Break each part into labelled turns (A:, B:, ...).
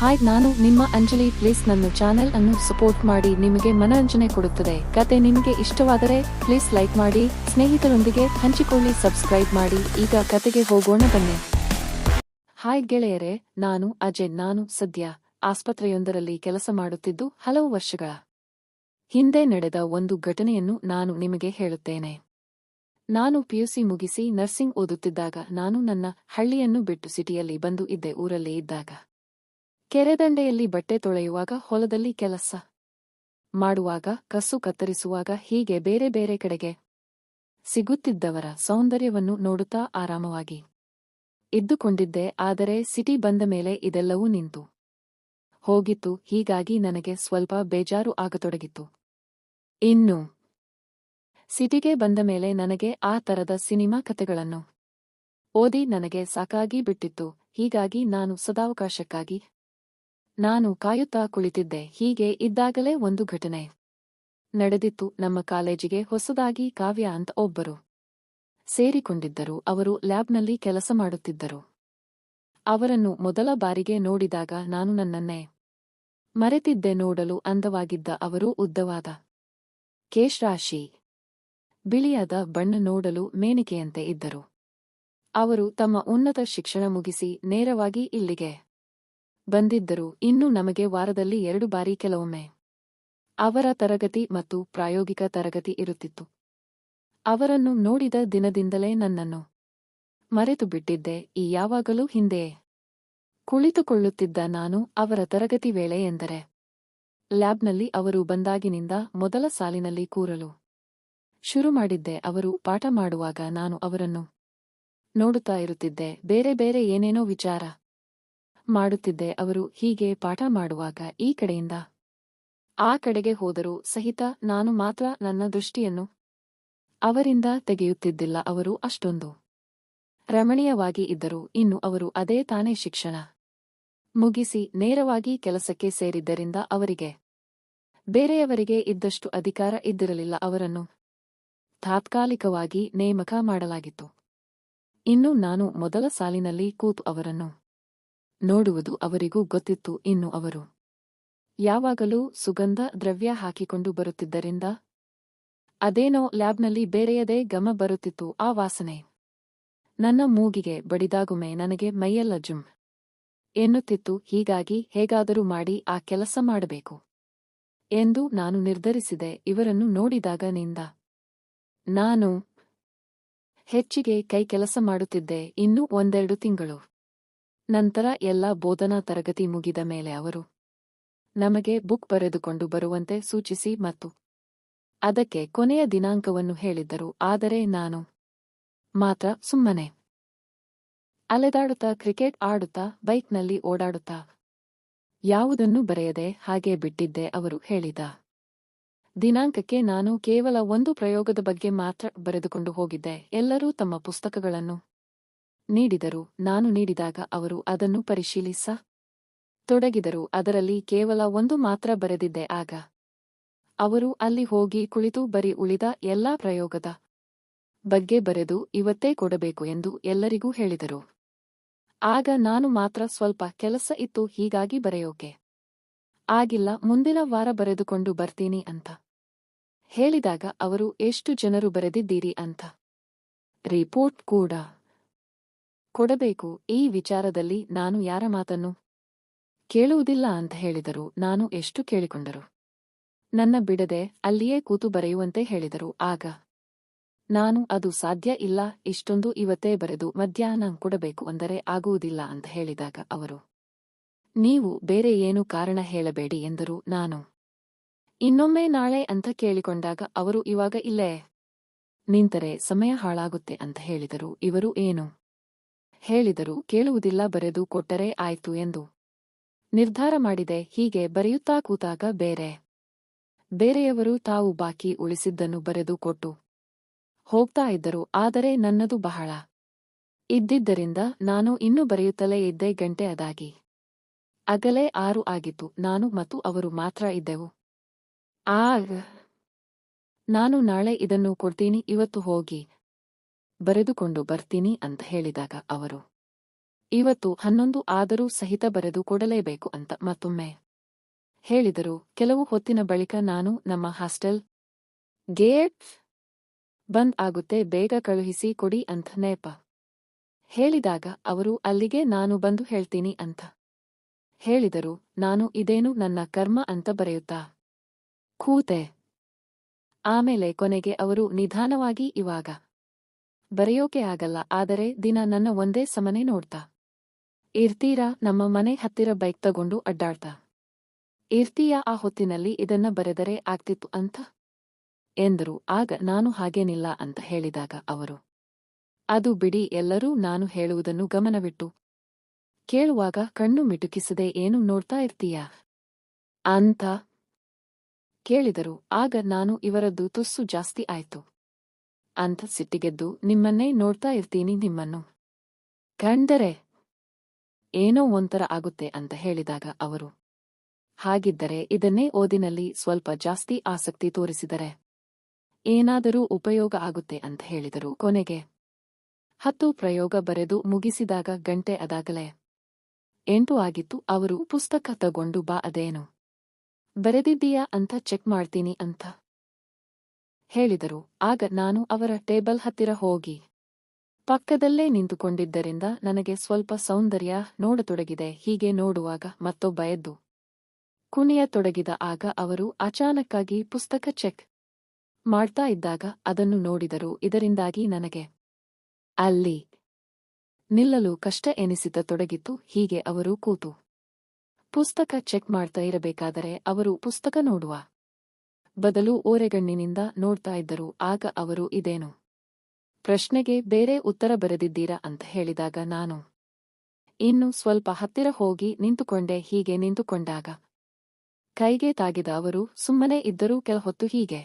A: Hi ನಾನು ನಿಮ್ಮ Anjali. Please ನನ್ನ ಚಾನೆಲ್ ಅನ್ನು ಸಪೋರ್ಟ್ ಮಾಡಿ. ನಿಮಗೆ ಮನರಂಜನೆ ಕೊಡುತ್ತದೆ. ಕತೆ ನಿಮಗೆ ಇಷ್ಟವಾದರೆ ಪ್ಲೀಸ್ ಲೈಕ್ ಮಾಡಿ. ಸ್ನೇಹಿತರೊಂದಿಗೆ ಹಂಚಿಕೊಳ್ಳಿ ಸಬ್ಸ್ಕ್ರೈಬ್ ಮಾಡಿ. ಈಗ ಕತೆಗೆ ಹೋಗೋಣ, ಬನ್ನಿ. ಹಾಯ್ ಗೆಳೆಯರೇ, ನಾನು ಅಜಯ್. ನಾನು ಸದ್ಯ ಆಸ್ಪತ್ರೆಯೊಂದರಲ್ಲಿ ಕೆಲಸ ಮಾಡುತ್ತಿದ್ದು ಹಲವು ವರ್ಷಗಳ ಹಿಂದೆ ನಡೆದ ಒಂದು ಘಟನೆಯನ್ನು ನಾನು ನಿಮಗೆ ಹೇಳುತ್ತೇನೆ. ನಾನು ಪಿಯುಸಿ ಮುಗಿಸಿ ನರ್ಸಿಂಗ್ ಓದುತ್ತಿದ್ದಾಗ ನಾನು ನನ್ನ ಹಳ್ಳಿಯನ್ನು ಬಿಟ್ಟು ಸಿಟಿಯಲ್ಲಿ ಬಂದು ಇದ್ದೆ. ಊರಲ್ಲೇ ಇದ್ದಾಗ ಕೆರೆದಂಡೆಯಲ್ಲಿ ಬಟ್ಟೆ ತೊಳೆಯುವಾಗ ಹೊಲದಲ್ಲಿ ಕೆಲಸ ಮಾಡುವಾಗ ಕಸು ಕತ್ತರಿಸುವಾಗ ಹೀಗೆ ಬೇರೆ ಬೇರೆ ಕಡೆಗೆ ಸಿಗುತ್ತಿದ್ದವರ ಸೌಂದರ್ಯವನ್ನು ನೋಡುತ್ತಾ ಆರಾಮವಾಗಿ ಇದ್ದುಕೊಂಡಿದ್ದೆ, ಆದರೆ ಸಿಟಿ ಬಂದ ಮೇಲೆ ಇದೆಲ್ಲವೂ ನಿಂತು. ಹೋಗಿತ್ತು, ಹೀಗಾಗಿ ನನಗೆ ಸ್ವಲ್ಪ ಬೇಜಾರು ಆಗತೊಡಗಿತ್ತು. ಇನ್ನು ಸಿಟಿಗೆ ಬಂದ ಮೇಲೆ ನನಗೆ ಆ ತರದ ಸಿನಿಮಾ ಕಥೆಗಳನ್ನು ಓದಿ ನನಗೆ ಸಾಕಾಗಿ ಬಿಟ್ಟಿತ್ತು, ಹೀಗಾಗಿ ನಾನು ಸದಾವಕಾಶಕ್ಕಾಗಿ ನಾನು ಕಾಯುತ್ತಾ ಕುಳಿತಿದ್ದೆ. ಹೀಗೆ ಇದ್ದಾಗಲೇ ಒಂದು ಘಟನೆ ನಡೆದಿತ್ತು. ನಮ್ಮ ಕಾಲೇಜಿಗೆ ಹೊಸದಾಗಿ ಕಾವ್ಯ ಅಂತ ಒಬ್ಬರು ಸೇರಿಕೊಂಡಿದ್ದರು. ಅವರು ಲ್ಯಾಬ್ನಲ್ಲಿ ಕೆಲಸ ಮಾಡುತ್ತಿದ್ದರು. ಅವರನ್ನು ಮೊದಲ ಬಾರಿಗೆ ನೋಡಿದಾಗ ನಾನು ನನ್ನನ್ನೇ ಮರೆತಿದ್ದೆ. ನೋಡಲು ಅಂದವಾಗಿದ್ದ ಅವರು ಉದ್ದವಾದ ಕೇಶ್ರಾಶಿ ಬಿಳಿಯಾದ ಬಣ್ಣ ನೋಡಲು ಮೇನಿಕೆಯಂತೆ ಇದ್ದರು. ಅವರು ತಮ್ಮ ಉನ್ನತ ಶಿಕ್ಷಣ ಮುಗಿಸಿ ನೇರವಾಗಿ ಇಲ್ಲಿಗೆ ಬಂದಿದ್ದರು ಇನ್ನು ನಮಗೆ ವಾರದಲ್ಲಿ ಎರಡು ಬಾರಿ ಕೆಲವೊಮ್ಮೆ. ಅವರ ತರಗತಿ ಮತ್ತು ಪ್ರಾಯೋಗಿಕ ತರಗತಿ ಇರುತ್ತಿತ್ತು. ಅವರನ್ನು ನೋಡಿದ ದಿನದಿಂದಲೇ ನನ್ನನ್ನು ಮರೆತು ಬಿಟ್ಟಿದ್ದೆ ಈ ಯಾವಾಗಲೂ ಹಿಂದೆಯೇ. ಕುಳಿತುಕೊಳ್ಳುತ್ತಿದ್ದ ನಾನು ಅವರ ತರಗತಿ ವೇಳೆ ಎಂದರೆ, ಲ್ಯಾಬ್ನಲ್ಲಿ ಅವರು ಬಂದಾಗಿನಿಂದ ಮೊದಲ ಸಾಲಿನಲ್ಲಿ ಕೂರಲು ಶುರು ಮಾಡಿದ್ದೆ, ಅವರು ಪಾಠ ಮಾಡುವಾಗ ನಾನು ಅವರನ್ನು ನೋಡುತ್ತಾ ಇರುತ್ತಿದ್ದೆ, ಬೇರೆ ಬೇರೆ ಏನೇನೋ ವಿಚಾರ ಮಾಡುತ್ತಿದ್ದೆ, ಅವರು ಹೀಗೆ ಪಾಠ ಮಾಡುವಾಗ ಈ ಕಡೆಯಿಂದ, ಆ ಕಡೆಗೆ ಹೋದರೂ ಸಹಿತ ನಾನು ಮಾತ್ರ ನನ್ನ ದೃಷ್ಟಿಯನ್ನು ಅವರಿಂದ ತೆಗೆಯುತ್ತಿದ್ದಿಲ್ಲ, ಅವರು ಅಷ್ಟೊಂದು ರಮಣೀಯವಾಗಿ ಇದ್ದರು, ಇನ್ನು ಅವರು ಅದೇ ತಾನೇ ಶಿಕ್ಷಣ ಮುಗಿಸಿ ನೇರವಾಗಿ ಕೆಲಸಕ್ಕೆ ಸೇರಿದ್ದರಿಂದ ಅವರಿಗೆ ಬೇರೆಯವರಿಗೆ ಇದ್ದಷ್ಟು ಅಧಿಕಾರ ಇದ್ದಿರಲಿಲ್ಲ, ಅವರನ್ನು ತಾತ್ಕಾಲಿಕವಾಗಿ ನೇಮಕ ಮಾಡಲಾಗಿತ್ತು. ಇನ್ನು ನಾನು ಮೊದಲ ಸಾಲಿನಲ್ಲಿ ಕೂತು ಅವರನ್ನು ನೋಡುವುದು ಅವರಿಗೂ ಗೊತ್ತಿತ್ತು, ಇನ್ನು ಅವರು. ಯಾವಾಗಲೂ ಸುಗಂಧ ದ್ರವ್ಯ ಹಾಕಿಕೊಂಡು ಬರುತ್ತಿದ್ದರಿಂದ ಅದೇನೋ ಲ್ಯಾಬ್ನಲ್ಲಿ ಬೇರೆಯದೇ ಗಮ ಬರುತ್ತಿತ್ತು ಆ ವಾಸನೆ. ನನ್ನ ಮೂಗಿಗೆ ಬಡಿದಾಗುಮೆ ನನಗೆ ಮೈಯೆಲ್ಲ ಜುಮ್ ಎನ್ನುತ್ತಿತ್ತು, ಹೀಗಾಗಿ ಹೇಗಾದರೂ ಮಾಡಿ ಆ ಕೆಲಸ ಮಾಡಬೇಕು ಎಂದು ನಾನು ನಿರ್ಧರಿಸಿದೆ, ಇವರನ್ನು ನೋಡಿದಾಗ ನಿಂದ. ನಾನು ಹೆಚ್ಚಿಗೆ ಕೈ ಕೆಲಸ ಮಾಡುತ್ತಿದ್ದೆ, ಇನ್ನೂ ಒಂದೆರಡು ತಿಂಗಳು. ನಂತರ ಎಲ್ಲ ಬೋಧನಾ ತರಗತಿ ಮುಗಿದ ಮೇಲೆ ಅವರು, ನಮಗೆ ಬುಕ್ ಬರೆದುಕೊಂಡು ಬರುವಂತೆ ಸೂಚಿಸಿ ಮತ್ತು ಅದಕ್ಕೆ ಕೊನೆಯ ದಿನಾಂಕವನ್ನು ಹೇಳಿದ್ದರು. ಆದರೆ ನಾನು ಮಾತ್ರ ಸುಮ್ಮನೆ ಅಲೆದಾಡುತ್ತಾ, ಕ್ರಿಕೆಟ್ ಆಡುತ್ತಾ, ಬೈಕ್ನಲ್ಲಿ ಓಡಾಡುತ್ತಾ ಯಾವುದನ್ನೂ ಬರೆಯದೆ ಹಾಗೆ ಬಿಟ್ಟಿದ್ದೆ, ಅವರು ಹೇಳಿದ. ದಿನಾಂಕಕ್ಕೆ ನಾನು ಕೇವಲ ಒಂದು ಪ್ರಯೋಗದ ಬಗ್ಗೆ ಮಾತ್ರ ಬರೆದುಕೊಂಡು ಹೋಗಿದ್ದೆ. ಎಲ್ಲರೂ ತಮ್ಮ ಪುಸ್ತಕಗಳನ್ನು ನೀಡಿದರು. ನಾನು ನೀಡಿದಾಗ ಅವರು ಅದನ್ನು ಪರಿಶೀಲಿಸ ತೊಡಗಿದರು. ಅದರಲ್ಲಿ ಕೇವಲ ಒಂದು ಮಾತ್ರ ಬರೆದಿದ್ದೆ. ಆಗ ಅವರು ಅಲ್ಲಿ ಹೋಗಿ ಕುಳಿತು ಬರಿ ಉಳಿದ ಎಲ್ಲಾ ಪ್ರಯೋಗದ ಬಗ್ಗೆ ಬರೆದು ಇವತ್ತೇ ಕೊಡಬೇಕು ಎಂದು ಎಲ್ಲರಿಗೂ ಹೇಳಿದರು. ಆಗ ನಾನು ಮಾತ್ರ ಸ್ವಲ್ಪ ಕೆಲಸ ಇತ್ತು, ಹೀಗಾಗಿ ಬರೆಯೋಕೆ ಆಗಿಲ್ಲ. ಮುಂದಿನ ವಾರ ಬರೆದುಕೊಂಡು ಬರ್ತೀನಿ ಅಂತ ಹೇಳಿದಾಗ ಅವರು, ಎಷ್ಟು ಜನರು ಬರೆದಿದ್ದೀರಿ? ಅಂತ. ರಿಪೋರ್ಟ್ ಕೂಡ ಕೊಡಬೇಕು. ಈ ವಿಚಾರದಲ್ಲಿ ನಾನು ಯಾರ ಮಾತನ್ನು ಕೇಳುವುದಿಲ್ಲ ಅಂತ ಹೇಳಿದರು ನಾನು ಎಷ್ಟು ಕೇಳಿಕೊಂಡರು? ನನ್ನ ಬಿಡದೆ ಅಲ್ಲಿಯೇ ಕೂತು ಬರೆಯುವಂತೆ ಹೇಳಿದರು. ಆಗ ನಾನು, ಅದು ಸಾಧ್ಯ ಇಲ್ಲ, ಇಷ್ಟೊಂದು ಇವತ್ತೇ ಬರೆದು ಮಧ್ಯಾಹ್ನ ಕೊಡಬೇಕು ಅಂದರೆ ಆಗುವುದಿಲ್ಲ ಅಂತ ಹೇಳಿದಾಗ ಅವರು, ನೀವು ಬೇರೆ ಏನು ಕಾರಣ ಹೇಳಬೇಡಿ ಎಂದರು. ನಾನು, ಇನ್ನೊಮ್ಮೆ ನಾಳೆ ಅಂತ ಕೇಳಿಕೊಂಡಾಗ ಅವರು ಇವಾಗ ಇಲ್ಲೇ ನಿಂತರೆ ಸಮಯ ಹಾಳಾಗುತ್ತೆ ಅಂತ ಹೇಳಿದರು. ಇವರು ಏನು ಹೇಳಿದರು ಕೇಳುವುದಿಲ್ಲ ಬರೆದು ಕೊಟ್ಟರೆ ಆಯ್ತು ಎಂದು. ನಿರ್ಧಾರ ಮಾಡಿದೆ, ಹೀಗೆ ಬರೆಯುತ್ತಾ ಕೂತಾಗ ಬೇರೆ. ಬೇರೆಯವರು ತಾವು ಬಾಕಿ ಉಳಿಸಿದ್ದನ್ನು ಬರೆದು ಕೊಟ್ಟು ಹೋಗ್ತಾ ಇದ್ದರು, ಆದರೆ ನನ್ನದು ಬಹಳ ಇದ್ದಿದ್ದರಿಂದ ನಾನು ಇನ್ನೂ ಬರೆಯುತ್ತಲೇ ಇದ್ದೆ ಗಂಟೆ ಅದಾಗಿ. ಅಗಲೇ ಆರು ಆಗಿತ್ತು, ನಾನು ಮತ್ತು ಅವರು ಮಾತ್ರ ಇದ್ದೆವು. ಆಗ, ನಾನು ನಾಳೆ ಇದನ್ನು ಕೊಡ್ತೀನಿ, ಇವತ್ತು ಹೋಗಿ. ಬರೆದುಕೊಂಡು ಬರ್ತೀನಿ ಅಂತ ಹೇಳಿದಾಗ ಅವರು, ಇವತ್ತು ಹನ್ನೊಂದು ಆದರೂ ಸಹಿತ ಬರೆದು ಕೊಡಲೇಬೇಕು ಅಂತ ಮತ್ತೊಮ್ಮೆ ಹೇಳಿದರು. ಕೆಲವು ಹೊತ್ತಿನ ಬಳಿಕ ನಾನು ನಮ್ಮ ಹಾಸ್ಟೆಲ್ ಗೇಟ್ ಬಂದ್ ಆಗುತ್ತೆ, ಬೇಗ ಕಳುಹಿಸಿ ಕೊಡಿ ಅಂತ ನೇಪ ಹೇಳಿದಾಗ ಅವರು, ಅಲ್ಲಿಗೆ ನಾನು ಬಂದು ಹೇಳ್ತೀನಿ ಅಂತ ಹೇಳಿದರು. ನಾನು ಇದೇನು ನನ್ನ ಕರ್ಮ ಅಂತ ಬರೆಯುತ್ತಾ? ಕೂತೆ. ಆಮೇಲೆ ಕೊನೆಗೆ ಅವರು ನಿಧಾನವಾಗಿ ಇವಾಗ ಬರೆಯೋಕೆ ಆಗಲ್ಲ, ಆದರೆ ದಿನ ನನ್ನ ಒಂದೇ ಸಮನೆ ನೋಡ್ತಾ. ಇರ್ತೀರಾ, ನಮ್ಮ ಮನೆ ಹತ್ತಿರ ಬೈಕ್ ತಗೊಂಡು ಅಡ್ಡಾಡ್ತಾ. ಇರ್ತೀಯಾ, ಆ ಹೊತ್ತಿನಲ್ಲಿ ಇದನ್ನ ಬರೆದರೆ ಆಗ್ತಿತ್ತು ಅಂತ? ಎಂದರು. ಆಗ ನಾನು ಹಾಗೇನಿಲ್ಲ ಅಂತ ಹೇಳಿದಾಗ ಅವರು. ಅದು ಬಿಡಿ, ಎಲ್ಲರೂ ನಾನು ಹೇಳುವುದನ್ನು ಗಮನವಿಟ್ಟು. ಕೇಳುವಾಗ ಕಣ್ಣು ಮಿಟುಕಿಸದೆ ಏನು ನೋಡ್ತಾ ಇರ್ತೀಯಾ? ಅಂತ ಕೇಳಿದರು. ಆಗ ನಾನು ಇವರದ್ದು ತುಸ್ಸು ಜಾಸ್ತಿ ಆಯ್ತು. ಅಂತ ಸಿಟ್ಟಿಗೆದ್ದು, ನಿಮ್ಮನ್ನೇ ನೋಡ್ತಾ ಇರ್ತೀನಿ ನಿಮ್ಮನ್ನು. ಕಂಡರೆ ಏನೋ ಒಂಥರ ಆಗುತ್ತೆ ಅಂತ ಹೇಳಿದಾಗ ಅವರು, ಹಾಗಿದ್ದರೆ ಇದನ್ನೇ ಓದಿನಲ್ಲಿ ಸ್ವಲ್ಪ ಜಾಸ್ತಿ ಆಸಕ್ತಿ ತೋರಿಸಿದರೆ ಏನಾದರೂ ಉಪಯೋಗ ಆಗುತ್ತೆ ಅಂತ ಹೇಳಿದರು ಕೊನೆಗೆ. ಹತ್ತು ಪ್ರಯೋಗ ಬರೆದು ಮುಗಿಸಿದಾಗ ಗಂಟೆ ಅದಾಗಲೇ ಎಂಟು ಆಗಿತ್ತು. ಅವರು, ಪುಸ್ತಕ ತಗೊಂಡು ಬಾ ಅದೇನು? ಬರೆದಿದ್ದೀಯಾ ಅಂತ ಚೆಕ್ ಮಾಡ್ತೀನಿ ಅಂತ ಹೇಳಿದರು, ಆಗ ನಾನು ಅವರ ಟೇಬಲ್ ಹತ್ತಿರ ಹೋಗಿ. ಪಕ್ಕದಲ್ಲೇ ನಿಂತುಕೊಂಡಿದ್ದರಿಂದ ನನಗೆ ಸ್ವಲ್ಪ ಸೌಂದರ್ಯ ನೋಡತೊಡಗಿದೆ, ಹೀಗೆ ನೋಡುವಾಗ ಮತ್ತೊಬ್ಬ ಎದ್ದು ಕುಣಿಯತೊಡಗಿದ ಆಗ ಅವರು ಅಚಾನಕ್ಕಾಗಿ ಪುಸ್ತಕ ಚೆಕ್ ಮಾಡ್ತಾ ಇದ್ದಾಗ ಅದನ್ನು ನೋಡಿದರು, ಇದರಿಂದಾಗಿ ನನಗೆ ಅಲ್ಲಿ ನಿಲ್ಲಲು ಕಷ್ಟ ಎನಿಸಿದ ತೊಡಗಿತ್ತು ಹೀಗೆ ಅವರು ಕೂತು. ಪುಸ್ತಕ ಚೆಕ್ ಮಾಡ್ತಾ ಇರಬೇಕಾದರೆ ಅವರು ಪುಸ್ತಕ ನೋಡುವ ಬದಲು ಓರೆಗಣ್ಣಿನಿಂದ ನೋಡ್ತಾ ಇದ್ದರು, ಆಗ ಅವರು ಇದೇನು? ಪ್ರಶ್ನೆಗೆ ಬೇರೆ ಉತ್ತರ ಬರೆದಿದ್ದೀರಾ ಅಂತ ಹೇಳಿದಾಗ ನಾನು, ಇನ್ನು ಸ್ವಲ್ಪ ಹತ್ತಿರ ಹೋಗಿ ನಿಂತುಕೊಂಡೆ, ಹೀಗೆ ನಿಂತುಕೊಂಡಾಗ. ಕೈಗೆ ತಾಗಿದ ಅವರು, ಸುಮ್ಮನೆ ಇದ್ದರೂ ಕೆಲ ಹೊತ್ತು ಹೀಗೆ.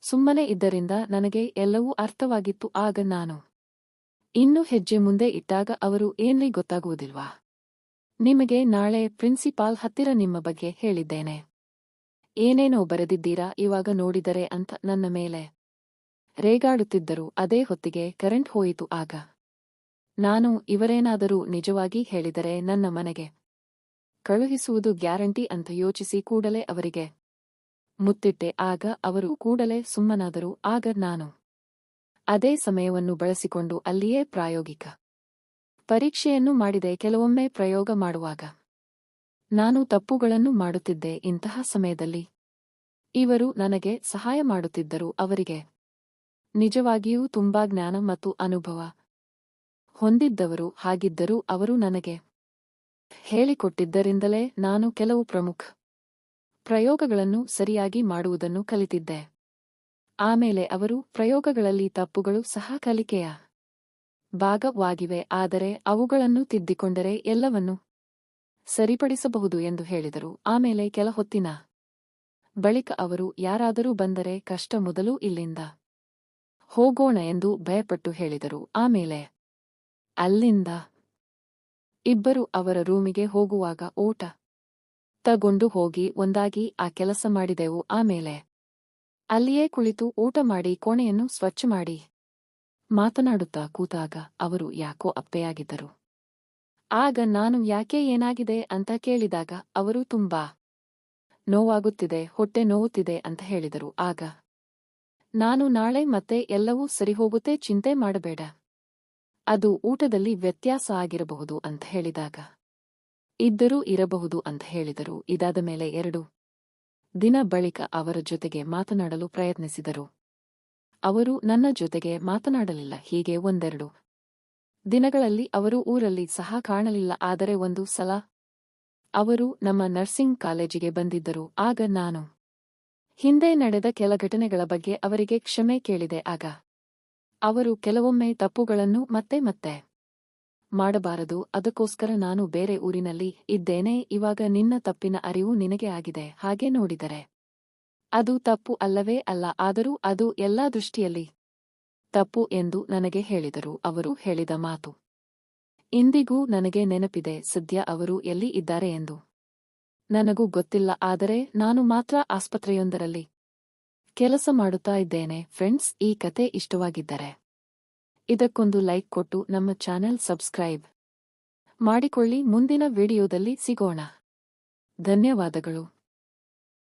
A: ಸುಮ್ಮನೆ ಇದ್ದರಿಂದ ನನಗೆ ಎಲ್ಲವೂ ಅರ್ಥವಾಗಿತ್ತು, ಆಗ ನಾನು, ಇನ್ನು ಹೆಜ್ಜೆ ಮುಂದೆ ಇಟ್ಟಾಗ ಅವರು, ಏನ್ರಿ ಗೊತ್ತಾಗುವುದಿಲ್ವಾ? ನಿಮಗೆ ನಾಳೆ ಪ್ರಿನ್ಸಿಪಾಲ್ ಹತ್ತಿರ ನಿಮ್ಮ ಬಗ್ಗೆ ಹೇಳಿದ್ದೇನೆ. ಏನೇನೋ ಬರೆದಿದ್ದೀರಾ ಇವಾಗ ನೋಡಿದರೆ ಅಂತ ನನ್ನ ಮೇಲೆ ರೇಗಾಡುತ್ತಿದ್ದರು. ಅದೇ ಹೊತ್ತಿಗೆ ಕರೆಂಟ್ ಹೋಯಿತು ಆಗ. ನಾನು ಇವರೇನಾದರೂ ನಿಜವಾಗಿ ಹೇಳಿದರೆ ನನ್ನ ಮನೆಗೆ ಕಳುಹಿಸುವುದು ಗ್ಯಾರಂಟಿ ಅಂತ ಯೋಚಿಸಿ ಕೂಡಲೇ ಅವರಿಗೆ ಮುತ್ತಿಟ್ಟೆ. ಆಗ ಅವರು ಕೂಡಲೇ ಸುಮ್ಮನಾದರು. ಆಗ ನಾನು ಅದೇ ಸಮಯವನ್ನು ಬಳಸಿಕೊಂಡು ಅಲ್ಲಿಯೇ ಪ್ರಾಯೋಗಿಕ ಪರೀಕ್ಷೆಯನ್ನು ಮಾಡಿದೆ. ಕೆಲವೊಮ್ಮೆ ಪ್ರಯೋಗ ಮಾಡುವಾಗ ನಾನು ತಪ್ಪುಗಳನ್ನು ಮಾಡುತ್ತಿದ್ದೆ ಇಂತಹ ಸಮಯದಲ್ಲಿ. ಇವರು ನನಗೆ ಸಹಾಯ ಮಾಡುತ್ತಿದ್ದರು ಅವರಿಗೆ. ನಿಜವಾಗಿಯೂ ತುಂಬಾ ಜ್ಞಾನ ಮತ್ತು ಅನುಭವ ಹೊಂದಿದ್ದವರು ಹಾಗಿದ್ದರೂ ಅವರು ನನಗೆ ಹೇಳಿಕೊಟ್ಟಿದ್ದರಿಂದಲೇ ನಾನು ಕೆಲವು ಪ್ರಮುಖ ಪ್ರಯೋಗಗಳನ್ನು ಸರಿಯಾಗಿ ಮಾಡುವುದನ್ನು ಕಲಿತಿದ್ದೆ. ಆಮೇಲೆ ಅವರು ಪ್ರಯೋಗಗಳಲ್ಲಿ ತಪ್ಪುಗಳು ಸಹ ಕಲಿಕೆಯ ಭಾಗವಾಗಿವೆ ಆದರೆ ಅವುಗಳನ್ನು ತಿದ್ದಿಕೊಂಡರೆ ಎಲ್ಲವನ್ನೂ ಸರಿಪಡಿಸಬಹುದು ಎಂದು ಹೇಳಿದರು. ಆಮೇಲೆ ಕೆಲ ಹೊತ್ತಿನ ಬಳಿಕ ಅವರು, ಯಾರಾದರೂ ಬಂದರೆ ಕಷ್ಟ ಮೊದಲು ಇಲ್ಲಿಂದ ಹೋಗೋಣ ಎಂದು ಭಯಪಟ್ಟು ಹೇಳಿದರು. ಆಮೇಲೆ ಅಲ್ಲಿಂದ ಇಬ್ಬರು ಅವರ ರೂಮಿಗೆ ಹೋಗುವಾಗ ಓಟ ತಗೊಂಡು ಹೋಗಿ ಒಂದಾಗಿ ಆ ಕೆಲಸ ಮಾಡಿದೆವು. ಆಮೇಲೆ ಅಲ್ಲಿಯೇ ಕುಳಿತು ಊಟ ಮಾಡಿ, ಕೋಣೆಯನ್ನು ಸ್ವಚ್ಛ ಮಾಡಿ ಮಾತನಾಡುತ್ತಾ ಕೂತಾಗ ಅವರು ಯಾಕೋ ಅಪ್ಪೆಯಾಗಿದ್ದರು. ಆಗ ನಾನು ಯಾಕೆ ಏನಾಗಿದೆ ಅಂತ ಕೇಳಿದಾಗ ಅವರು ತುಂಬಾ ನೋವಾಗುತ್ತಿದೆ, ಹೊಟ್ಟೆ ನೋವುತ್ತಿದೆ ಅಂತ ಹೇಳಿದರು. ಆಗ, ನಾನು ನಾಳೆ ಮತ್ತೆ ಎಲ್ಲವೂ ಸರಿಹೋಗುತ್ತೆ ಚಿಂತೆ ಮಾಡಬೇಡ. ಅದು ಊಟದಲ್ಲಿ ವ್ಯತ್ಯಾಸ ಆಗಿರಬಹುದು ಅಂತ ಹೇಳಿದಾಗ, ಇದ್ದರೂ ಇರಬಹುದು ಅಂತ ಹೇಳಿದರು. ಇದಾದ ಮೇಲೆ ಎರಡು ದಿನ ಬಳಿಕ ಅವರ ಜೊತೆಗೆ ಮಾತನಾಡಲು ಪ್ರಯತ್ನಿಸಿದರು. ಅವರು ನನ್ನ ಜೊತೆಗೆ ಮಾತನಾಡಲಿಲ್ಲ, ಹೀಗೆ ಒಂದೆರಡು ದಿನಗಳಲ್ಲಿ ಅವರು ಊರಲ್ಲಿ ಸಹ ಕಾಣಲಿಲ್ಲ, ಆದರೆ ಒಂದು ಸಲ ಅವರು ನಮ್ಮ ನರ್ಸಿಂಗ್ ಕಾಲೇಜಿಗೆ ಬಂದಿದ್ದರು. ಆಗ ನಾನು ಹಿಂದೆ ನಡೆದ ಕೆಲ ಘಟನೆಗಳ ಬಗ್ಗೆ ಅವರಿಗೆ ಕ್ಷಮೆ ಕೇಳಿದೆ. ಆಗ ಅವರು ಕೆಲವೊಮ್ಮೆ ತಪ್ಪುಗಳನ್ನು ಮತ್ತೆ ಮತ್ತೆ ಮಾಡಬಾರದು, ಅದಕ್ಕೋಸ್ಕರ ನಾನು ಬೇರೆ ಊರಿನಲ್ಲಿ ಇದ್ದೇನೆ, ಇವಾಗ ನಿನ್ನ ತಪ್ಪಿನ ಅರಿವು ನಿನಗೆ ಆಗಿದೆ. ಹಾಗೆ ನೋಡಿದರೆ, ಅದು ತಪ್ಪು ಅಲ್ಲವೇ ಅಲ್ಲ, ಆದರೂ ಅದು ಎಲ್ಲಾ ದೃಷ್ಟಿಯಲ್ಲಿ ತಪ್ಪು ಎಂದು ನನಗೆ ಹೇಳಿದರು. ಅವರು ಹೇಳಿದ ಮಾತು ಇಂದಿಗೂ ನನಗೆ ನೆನಪಿದೆ. ಸದ್ಯ ಅವರು ಎಲ್ಲಿ ಇದ್ದಾರೆ ಎಂದು ನನಗೂ ಗೊತ್ತಿಲ್ಲ. ಆದರೆ ನಾನು ಮಾತ್ರ ಆಸ್ಪತ್ರೆಯೊಂದರಲ್ಲಿ ಕೆಲಸ ಮಾಡುತ್ತಾ ಇದ್ದೇನೆ. ಫ್ರೆಂಡ್ಸ್, ಈ ಕತೆ ಇಷ್ಟವಾಗಿದ್ದರೆ ಇದಕ್ಕೊಂದು ಲೈಕ್ ಕೊಟ್ಟು ನಮ್ಮ ಚಾನೆಲ್ ಸಬ್ಸ್ಕ್ರೈಬ್ ಮಾಡಿಕೊಳ್ಳಿ. ಮುಂದಿನ ವಿಡಿಯೋದಲ್ಲಿ ಸಿಗೋಣ. ಧನ್ಯವಾದಗಳು.